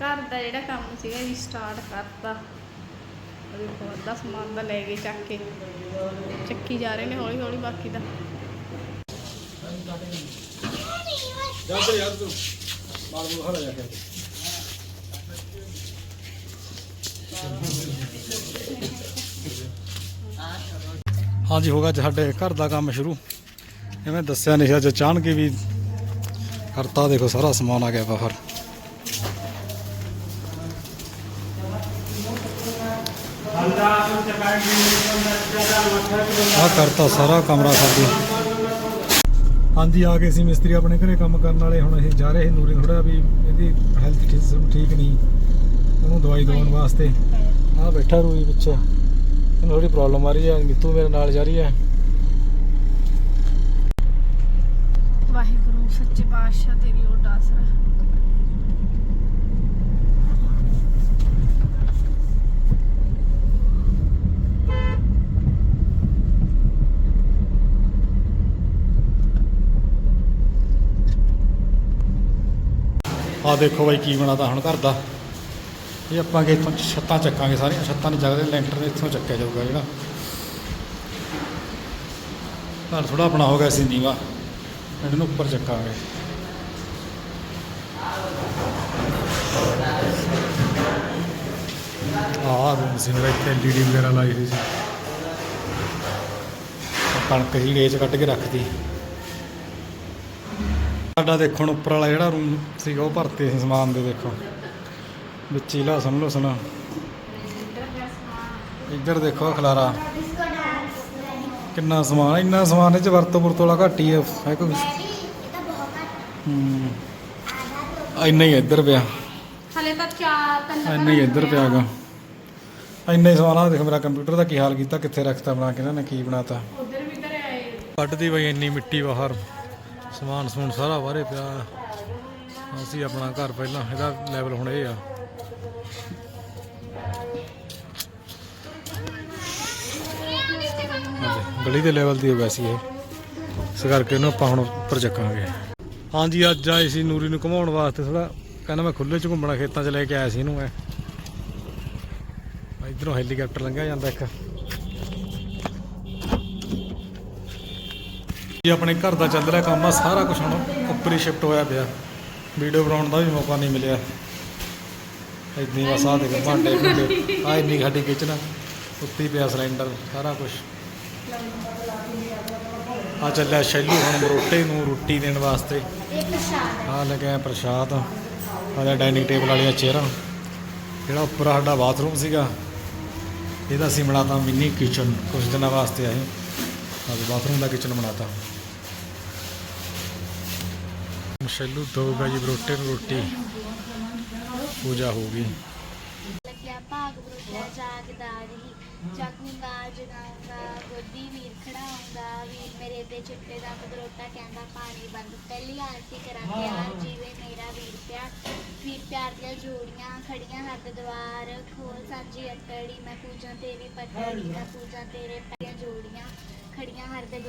ਘਰ ਦਾ ਜਿਹੜਾ ਕੰਮ ਸੀਗਾ ਜੀ ਸਟਾਰਟ ਕਰਤਾ। ਉਹ ਦੇਖੋ ਅੱਧਾ ਸਮਾਨ ਦਾ ਲੈ ਗਏ ਚੱਕ ਕੇ। ਚੱਕੀ ਜਾ ਰਹੇ ਨੇ ਹੌਲੀ ਹੌਲੀ ਬਾਕੀ ਦਾ। ਜਾ ਤੇ ਯਾਰ ਤੂੰ। ਮਾਰ ਮੂਰ ਹਲਾ ਜਾ ਕੇ। ਹਾਂਜੀ ਹੋਗਾ ਅੱਜ ਸਾਡੇ ਘਰ ਦਾ ਕੰਮ ਸ਼ੁਰੂ। ਐਵੇਂ ਦੱਸਿਆ ਨਹੀਂ ਅੱਜ ਅਚਾਨਕ ਹੀ ਵੀ ਕਰਤਾ ਦੇਖੋ ਸਾਰਾ ਸਮਾਨ ਆ ਗਿਆ ਬਾਹਰ। ਆ ਕਰਤਾ ਸਾਰਾ ਕਮਰਾ ਸਾਡੀ ਹਾਂਜੀ ਆ ਗਏ ਸੀ ਮਿਸਤਰੀ ਆਪਣੇ ਘਰੇ ਕੰਮ ਕਰਨ ਵਾਲੇ। ਹੁਣ ਇਹ ਜਾ ਰਹੇ ਸੀ ਨੂਰੀ ਥੋੜਾ ਵੀ ਇਹਦੀ ਹੈਲਥ ਠੀਕ ਠੀਕ ਨਹੀਂ। ਉਹਨੂੰ ਦਵਾਈ ਦਵਾਉਣ ਵਾਸਤੇ। ਆ ਬੈਠਾ ਰੂਈ ਪਿੱਛੇ ਇਹਨੂੰ ਥੋੜੀ ਪ੍ਰੋਬਲਮ ਆ ਰਹੀ ਹੈ। ਮਿੱਤੂ ਮੇਰੇ ਨਾਲ ਜਾ ਰਹੀ ਹੈ। ਵਾਹਿਗੁਰੂ ਸੱਚੇ ਪਾਤਸ਼ਾਹ ਤੇਰੀ ਓਟ ਆਸਰਾ। ਆ ਦੇਖੋ ਬਾਈ ਕੀ ਬਣਾਤਾ ਹੁਣ ਘਰ ਦਾ। ਇਹ ਆਪਾਂ ਕਿ ਇੱਥੋਂ ਛੱਤਾਂ ਚੱਕਾਂਗੇ ਸਾਰੀਆਂ, ਛੱਤਾਂ ਨਹੀਂ ਚੱਕਦੇ, ਲੈਂਟਰ ਨੇ ਇੱਥੋਂ ਚੱਕਿਆ ਜਾਊਗਾ ਜਿਹੜਾ। ਘਰ ਥੋੜਾ ਆਪਣਾ ਹੋ ਗਿਆ ਸੀ ਨੀਵਾ ਇਹਨੂੰ ਉੱਪਰ ਚੱਕਾਂਗੇ। ਆਹ ਰੂਮ ਸੀ ਮੇਰਾ ਇੱਥੇ ਐਲਈਡੀ ਵਗੈਰਾ ਲਾਈ ਹੋਈ ਸੀ। ਕਣਕ ਹੀ ਰੇਚ ਕੱਢ ਕੇ ਰੱਖਦੀ ਸਾਡਾ ਦੇਖੋ ਉੱਪਰ ਵਾਲਾ ਜਿਹੜਾ ਰੂਮ ਸੀਗਾ ਉਹ ਭਰਤੇ ਸੀ ਸਮਾਨ ਦੇ ਦੇਖੋ। ਵਿੱਚ ਹੀ ਲਸਣ ਲੁਸਣ। ਇੱਧਰ ਦੇਖੋ ਖਲਾਰਾ। ਕਿੰਨਾ ਸਮਾਨ ਇੰਨਾ ਸਮਾਨ ਇਹ ਚ ਵਰਤੋਂ ਵਰਤੋਂ ਵਾਲਾ ਘੱਟ ਹੀ ਹੈ ਹੈ ਕੋਈ? ਹੂੰ। ਆ ਇੰਨਾ ਹੀ ਇੱਧਰ ਪਿਆ। ਹਲੇ ਤਾਂ ਚਾਰ ਤਿੰਨ ਇੰਨਾ ਹੀ ਇੱਧਰ ਪਿਆ ਗਾ ਇੰਨਾ ਹੀ ਸਮਾਨ ਆ ਦੇਖ ਮੇਰਾ ਕੰਪਿਊਟਰ ਦਾ ਕੀ ਹਾਲ ਕੀਤਾ ਕਿੱਥੇ ਰੱਖਤਾ ਬਣਾ ਕੇ ਇਹਨਾਂ ਨੇ ਕੀ ਬਣਾਤਾ। ਉਧਰ ਵੀ ਧਰੇ ਆਏ। ਕੱਢਦੀ ਬਈ ਇੰਨੀ ਮਿੱਟੀ ਬਾਹਰ। ਸਮਾਨ ਸਮੂਨ ਸਾਰਾ ਬਾਹਰੇ ਪਿਆ। ਅਸੀਂ ਆਪਣਾ ਘਰ ਪਹਿਲਾਂ, ਇਹਦਾ ਲੈਵਲ ਹੁਣ ਇਹ ਆ। ਗਲੀ ਦੇ ਲੈਵਲ ਦੀ ਹੋ ਗਿਆ ਸੀ ਇਹ। ਇਸ ਕਰਕੇ ਇਹਨੂੰ ਆਪਾਂ ਹੁਣ ਉੱਪਰ ਚੱਕਾਂਗੇ। ਹਾਂਜੀ, ਅੱਜ ਆਏ ਸੀ ਨੂਰੀ ਨੂੰ ਘੁਮਾਉਣ ਵਾਸਤੇ ਥੋੜਾ ਕਹਿੰਦਾ ਮੈਂ ਖੁੱਲੇ ਚ ਘੁੰਮਣਾ, ਖੇਤਾਂ ਚ ਲੈ ਕੇ ਆਇਆ ਸੀ ਇਹਨੂੰ ਮੈਂ। ਇਧਰੋਂ ਹੈਲੀਕਾਪਟਰ ਲੰਘਿਆ ਜਾਂਦਾ ਇੱਕ। ਜੀ, ਆਪਣੇ ਘਰ ਦਾ ਚੱਲ ਰਿਹਾ ਕੰਮ ਆ, ਸਾਰਾ ਕੁਝ ਹੁਣ ਉੱਪਰ ਹੀ ਸ਼ਿਫਟ ਹੋਇਆ ਪਿਆ। ਵੀਡੀਓ ਬਣਾਉਣ ਦਾ ਵੀ ਮੌਕਾ ਨਹੀਂ ਮਿਲਿਆ। ਇੰਨੀ ਬਸ ਆ ਦੇਖ, ਭਾਂਡੇ ਭੁੰਡੇ ਆ ਇੰਨੀ ਸਾਡੀ ਕਿਚਨ ਉੱਤੇ ਪਿਆ ਸਿਲੰਡਰ ਸਾਰਾ ਕੁਝ ਆ ਚੱਲਿਆ ਸ਼ੈਲੂ ਹੁਣ ਮਰੋਟੇ ਨੂੰ ਰੋਟੀ ਦੇਣ ਵਾਸਤੇ। ਆ ਲੱਗਿਆ ਪ੍ਰਸ਼ਾਦ ਆ ਡਾਈਨਿੰਗ ਟੇਬਲ ਵਾਲੀਆਂ ਚੇਅਰਾਂ। ਜਿਹੜਾ ਉੱਪਰ ਸਾਡਾ ਬਾਥਰੂਮ ਸੀਗਾ, ਇਹਦਾ ਅਸੀਂ ਬਣਾਤਾ ਮਿੰਨੀ ਕਿਚਨ ਕੁਝ ਦਿਨਾਂ ਵਾਸਤੇ ਆਏ। ਅੱਜ ਬਾਥਰੂਮ ਦਾ ਕਿਚਨ ਬਣਾਤਾ। ਮਸ਼ੈਲੂ ਦੋਗਾ ਜੀ ਬਰੋਟੇ ਨੂੰ ਰੋਟੀ। ਪੂਜਾ ਹੋ ਗਈ। ਲੱਗਿਆ ਭਾਗ ਬਰੋਟਾ ਜਾਗਦਾਰੀ ਜਗੂੰਗਾ ਜਗਾਉਂਗਾ ਗੋਦੀ ਵੀਰ ਖੜਾਉਂਗਾ ਵੀਰ ਮੇਰੇ ਤੇ ਚਿੱਟੇ ਦਾ ਬਰੋਟਾ ਕਹਿੰਦਾ ਪਾਣੀ ਬੰਦ ਪਹਿਲੀ ਆਰਤੀ ਕਰਾਂ ਪਿਆਰ ਜੀਵੇ ਮੇਰਾ ਵੀਰ ਪਿਆਰ ਵੀਰ ਪਿਆਰ ਦੀਆਂ ਜੋੜੀਆਂ ਖੜੀਆਂ ਹੱਥ ਦਵਾਰ ਖੋਲ ਸਾਂਝੀ ਅਟੜੀ ਮੈਂ ਪੂਜਾਂ ਤੇਰੀ ਪਟੜੀ ਮੈਂ ਪੂਜਾਂ ਤੇਰੇ ਪੈਰੀਆਂ ਜੋੜੀਆਂ। ਖੜੀਆਂ ਹਰ ਦੇ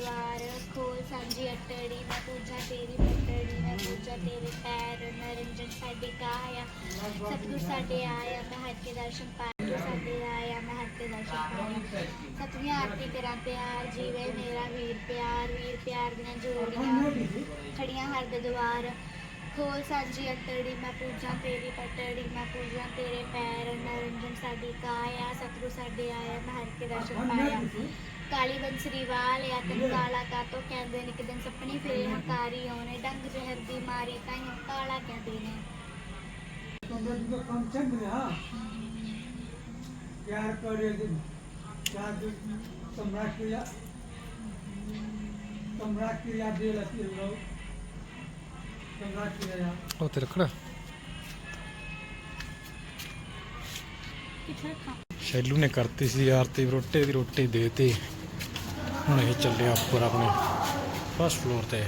ਖੋਲ ਸਾਂਝੀ ਅਟੜੀ, ਮੈਂ ਪੂਜਾ ਤੇਰੀ ਪਟੜੀ ਮੈਂ ਪੂਜਾ ਤੇਰੇ ਪੈਰ ਨਰਿੰਜਨ ਸਾਡੀ ਕਾਇਆ, ਸਤਿਗੁਰ ਸਾਡੇ ਆਇਆ, ਮੈਂ ਹਰ ਕੇ ਦਰਸ਼ਨ ਪਾਇਆ ਸਾਡੇ ਆਇਆ, ਮੈਂ ਹਰ ਕੇ ਦਰਸ਼ਨ ਪਾਇਆ। ਸਤਵੀਂ ਆਰਤੀ ਕਰਾਂ ਪਿਆਰ, ਜੀਵੇ ਮੇਰਾ ਵੀਰ ਪਿਆਰ ਵੀਰ ਪਿਆਰ ਦੀਆਂ ਜੋੜੀਆਂ। ਖੜੀਆਂ ਹਰ ਦੇ ਖੋਲ ਸਾਂਝੀ ਅਟੜੀ, ਮੈਂ ਪੂਜਾ ਤੇਰੀ ਪਟੜੀ, ਮੈਂ ਪੂਜਾ ਤੇਰੇ ਪੈਰ ਨਰਿੰਜਨ ਸਾਡੀ ਕਾਇਆ, ਸਤਿਗੁਰ ਸਾਡੇ ਆਇਆ, ਮੈਂ ਹਰ ਕੇ ਦਰਸ਼ਨ ਪਾਇਆ। ਕਾਲੀ ਬੰਸਰੀ ਵਾਲ ਆ ਤਨ ਕਾਲਾ ਕਾ ਤੋ ਕਹਿੰਦੇ ਨੇ ਕਿ ਦਿਨ ਸੁਪਨੀ ਫੇਰੇ ਹੰਕਾਰੀ ਆਉਣੇ ਡੰਗ ਜ਼ਹਿਰ ਦੀ ਮਾਰੀ ਤਾਂ ਕਾਲਾ ਕਹਿੰਦੇ ਨੇ। ਤੇ ਰੱਖਣਾ। ਸ਼ੈਲੂ ਨੇ ਕਰਤੀ ਸੀ ਯਾਰ ਤੇ ਰੋਟੇ ਦੀ ਰੋਟੀ ਦੇਤੀ ਹੁਣ ਇਹ ਚੱਲਿਆ ਉੱਪਰ ਆਪਣੇ ਫਸਟ ਫਲੋਰ ਤੇ।